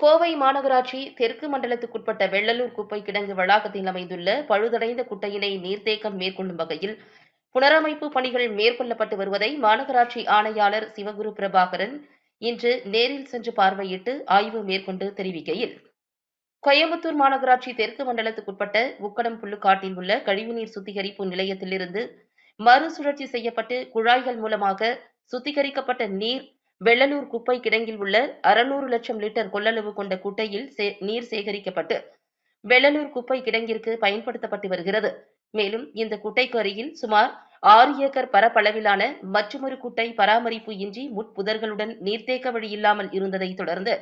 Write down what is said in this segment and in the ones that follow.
கோவை மாநகராட்சி தெற்கு மண்டலத்துக்குட்பட்ட வெள்ளலூர் குப்பை கிடங்கு வளாகத்தில் அமைந்துள்ள பழுதடைந்த குட்டையினை நீர்த்தேக்கம் மேற்கொள்ளும் வகையில் புனரமைப்பு பணிகள் மேற்கொள்ளப்பட்டு வருவதை மாநகராட்சி ஆணையாளர் சிவகுரு பிரபாகரன் இன்று நேரில் சென்று பார்வையிட்டு ஆய்வு மேற்கொண்டு தெரிவிக்கையில் கோயம்புத்தூர் மாநகராட்சி தெற்கு மண்டலத்துக்குட்பட்ட உக்கடம் புல்லுக்காட்டில் உள்ள கழிவுநீர் சுத்திகரிப்பு நிலையத்திலிருந்து மறுசுழற்சி செய்யப்பட்டு குழாய்கள் மூலமாக சுத்திகரிக்கப்பட்ட நீர் வெள்ளலூர் குப்பை கிடங்கில் உள்ள அறுநூறு லட்சம் லிட்டர் கொள்ளளவு கொண்ட குட்டையில் நீர் சேகரிக்கப்பட்டு வெள்ளலூர் குப்பை கிடங்கிற்கு பயன்படுத்தப்பட்டு வருகிறது. மேலும் இந்த குட்டைக்கு அருகில் சுமார் ஆறு ஏக்கர் பரப்பளவிலான மற்றொரு குட்டை பராமரிப்பு இன்றி முட்புதர்களுடன் நீர்த்தேக்க வழி இல்லாமல் இருந்ததை தொடர்ந்து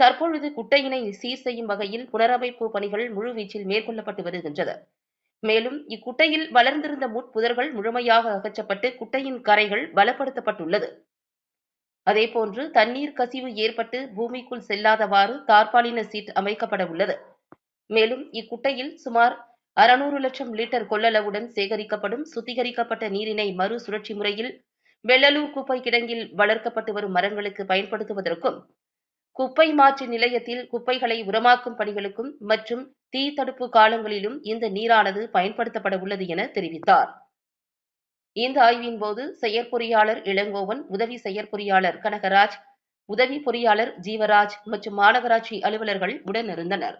தற்பொழுது குட்டையினை சீர் செய்யும் வகையில் புனரமைப்பு பணிகள் முழுவீச்சில் மேற்கொள்ளப்பட்டு வருகின்றது. மேலும் இக்குட்டையில் வளர்ந்திருந்த முட்புதர்கள் முழுமையாக அகற்றப்பட்டு குட்டையின் கரைகள் பலப்படுத்தப்பட்டுள்ளது. அதேபோன்று தண்ணீர் கசிவு ஏற்பட்டு பூமிக்குள் செல்லாதவாறு தார்பாலின சீட் அமைக்கப்பட உள்ளது. மேலும் இக்குட்டையில் சுமார் அறுநூறு லட்சம் லிட்டர் கொள்ளளவுடன் சேகரிக்கப்படும் சுத்திகரிக்கப்பட்ட நீரினை மறுசுழற்சி முறையில் வெள்ளலூர் குப்பை கிடங்கில் வளர்க்கப்பட்டு வரும் மரங்களுக்கு பயன்படுத்துவதற்கும் குப்பை மாற்று நிலையத்தில் குப்பைகளை உரமாக்கும் பணிகளுக்கும் மற்றும் தீ தடுப்பு காலங்களிலும் இந்த நீரானது பயன்படுத்தப்பட உள்ளது என தெரிவித்தார். இந்த ஆய்வின் போது செயற்பொறியாளர் இளங்கோவன் உதவி செயற்பொறியாளர் கனகராஜ் உதவி பொறியாளர் ஜீவராஜ் மற்றும் மாநகராட்சி அலுவலர்கள் உடனிருந்தனர்